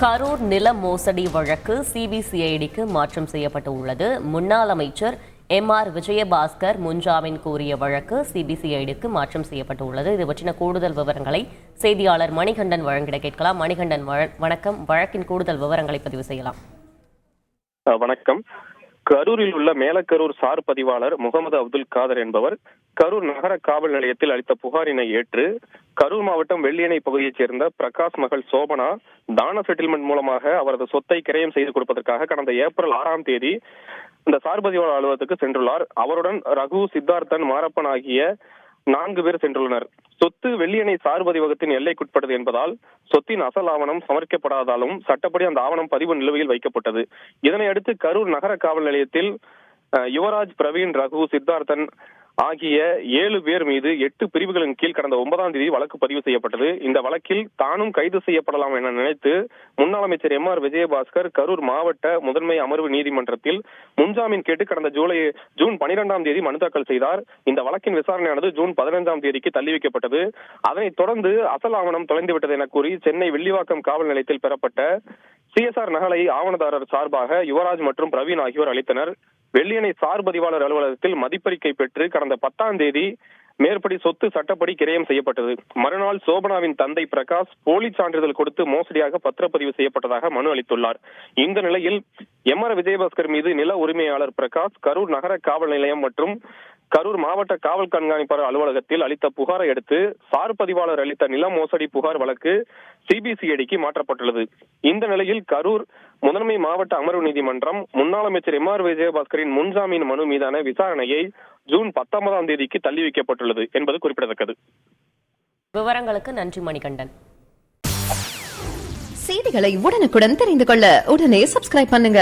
கரூர் நில மோசடி வழக்கு சிபிசிஐடிக்கு மாற்றம் செய்யப்பட்டு உள்ளது முன்னாள் அமைச்சர் எம் ஆர் விஜயபாஸ்கர் முன்ஜாமீன் கோரிய வழக்கு சிபிசிஐடிக்கு மாற்றம் செய்யப்பட்டு உள்ளது இது பற்றின கூடுதல் விவரங்களை செய்தியாளர் மணிகண்டன் வழங்கிட கேட்கலாம். மணிகண்டன் வணக்கம். வழக்கின் கூடுதல் விவரங்களை பதிவு செய்யலாம். வணக்கம். கரூரில் உள்ள மேலக்கரூர் சார் பதிவாளர் முகமது அப்துல் காதர் என்பவர் கரூர் நகர காவல் நிலையத்தில் அளித்த புகாரினை ஏற்று கரூர் மாவட்டம் வெள்ளியணை பகுதியைச் சேர்ந்த பிரகாஷ் மகள் சோபனா தான செட்டில்மெண்ட் மூலமாக அவரது சொத்தை கிரயம் செய்து கொடுப்பதற்காக கடந்த ஏப்ரல் ஆறாம் தேதி இந்த சார் பதிவாளர் அலுவலகத்துக்கு சென்றுள்ளார். அவருடன் ரகு சித்தார்த்தன் மாரப்பன் ஆகிய நான்கு பேர் சென்றுள்ளனர். சொத்து வெள்ளியணை சார் பதிவகத்தின் எல்லைக்குட்பட்டது என்பதால் சொத்தின் அசல் ஆவணம் சமர்க்கப்படாதாலும் சட்டப்படி அந்த ஆவணம் பதிவு நிலுவையில் வைக்கப்பட்டது. இதனை அடுத்து கரூர் நகர காவல் நிலையத்தில் யுவராஜ் பிரவீன் ரகு சித்தார்த்தன் ஆகிய ஏழு பேர் மீது எட்டு பிரிவுகளின் கீழ் கடந்த ஒன்பதாம் தேதி வழக்கு பதிவு செய்யப்பட்டது. இந்த வழக்கில் தானும் கைது செய்யப்படலாம் என நினைத்து முன்னாள் அமைச்சர் எம் ஆர் விஜயபாஸ்கர் கரூர் மாவட்ட முதன்மை அமர்வு நீதிமன்றத்தில் முன்ஜாமீன் கேட்டு கடந்த ஜூலை ஜூன் பனிரெண்டாம் தேதி மனு தாக்கல் செய்தார். இந்த வழக்கின் விசாரணையானது ஜூன் பதினைந்தாம் தேதிக்கு தள்ளி வைக்கப்பட்டது. அதனைத் தொடர்ந்து அசல் ஆவணம் தொலைந்துவிட்டது என கூறி சென்னை வெள்ளிவாக்கம் காவல் நிலையத்தில் பெறப்பட்ட சிஎஸ்ஆர் நகலை ஆவணதாரர் சார்பாக யுவராஜ் மற்றும் பிரவீன் ஆகியோர் அளித்தனர். வெள்ளியணை சார் பதிவாளர் அலுவலகத்தில் மதிப்பறிக்கை பெற்று கடந்த பத்தாம் தேதி மேற்படி சொத்து சட்டப்படி கிரயம் செய்யப்பட்டது. மறுநாள் சோபனாவின் தந்தை பிரகாஷ் போலி சான்றிதழ் கொடுத்து மோசடியாக பத்திரப்பதிவு செய்யப்பட்டதாக மனு அளித்துள்ளார். இந்த நிலையில் எம் ஆர் விஜயபாஸ்கர் மீது நில உரிமையாளர் பிரகாஷ் கரூர் நகர காவல் நிலையம் மற்றும் கரூர் மாவட்ட காவல் கண்காணிப்பாளர் அலுவலகத்தில் அளித்த புகாரை அடுத்து சார் பதிவாளர் அளித்த நில மோசடி புகார் வழக்கு சிபிசிஐடிக்கு மாற்றப்பட்டுள்ளது. இந்த நிலையில் கரூர் முதன்மை மாவட்ட அமர்வு நீதிமன்றம் முன்னாள் அமைச்சர் எம் ஆர் விஜயபாஸ்கரின் முன்ஜாமீன் மனு மீதான விசாரணையை ஜூன் பத்தொன்பதாம் தேதிக்கு தள்ளி வைக்கப்பட்டுள்ளது என்பது குறிப்பிடத்தக்கது. விவரங்களுக்கு நன்றி மணிகண்டன். செய்திகளை உடனுக்குடன் தெரிந்து கொள்ள உடனே சப்ஸ்கிரைப் பண்ணுங்க.